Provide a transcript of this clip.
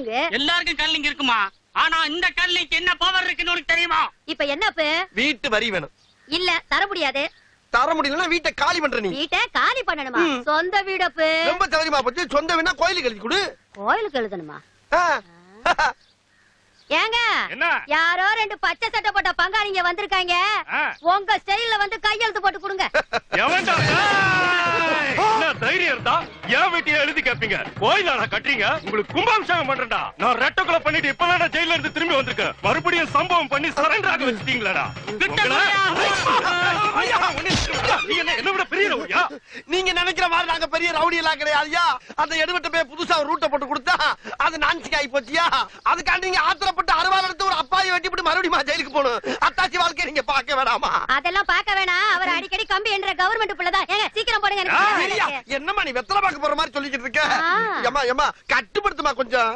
கல்லிங்கு? எல்லாருக்கும் கல்லிங்க இருக்குமா? ஆனா இந்த கல்லிக்கு என்ன பவர் இருக்குன்னு உனக்கு தெரியுமா? இப்ப என்னப்பு? வீட்டு வரி வேணும். இல்ல தர முடியாது. தர முடியலன்னா வீட்டை காலி பண்ற நீ. வீட்டை காலி பண்ணணுமா. சொந்த வீடப்பு. ரொம்ப சௌரியமா போச்சு. சொந்த வேணா கோயிலுக்கு எழுதி கொடு. கோயிலுக்கு எழுதணுமா. ஏங்க என்ன? யாரோ ரெண்டு பச்சை சட்டை போட்ட பங்காளிங்க வந்திருக்காங்க. உங்க ஸ்டைல்ல வந்து கையெழுத்து போட்டு கொடுங்க. இருந்தா என் வீட்டையே எழுதி கேப்பீங்க. கோயிலாடா கட்டுறீங்க? உங்களுக்கு கும்பாபிஷேகம் பண்றேன்டா. நான் ரெட்ட கொலை பண்ணிட்டு இப்பதான் ஜெயில இருந்து திரும்பி வந்திருக்கேன். மறுபடியும் சம்பவம் பண்ணி சரண்டர் ஆக வச்சிட்டீங்களாடா? என்ன விட பெரிய ரவுடியா? நீங்க நினைக்கிற மாதிரி நாங்க பெரிய ரவுடி எல்லாம் கிடையாதுயா? அந்த எடுபட்ட போய் புதுசா ரூட்டை போட்டு கொடுத்தா அது நான்சிக்கு ஆகி போச்சியா? அதுக்காண்டி நீங்க ஆத்திரப்பட்டு ஜெயிலுக்கு போகணும். அத்தாச்சி வாழ்க்கையை நீங்க பார்க்க வேணாமா? அதெல்லாம் பார்க்க வேணாம். அவர் அடிக்கடி கம்பி என்ற கவர்மெண்ட் புள்ளதான் ஏங்க சீக்கிரம் போடுங்க. என்னம்மா நீ வெத்தலை பார்க்க போற மாதிரி சொல்லிக்கிட்டு இருக்க? ஏமா கட்டுப்படுத்துமா கொஞ்சம்.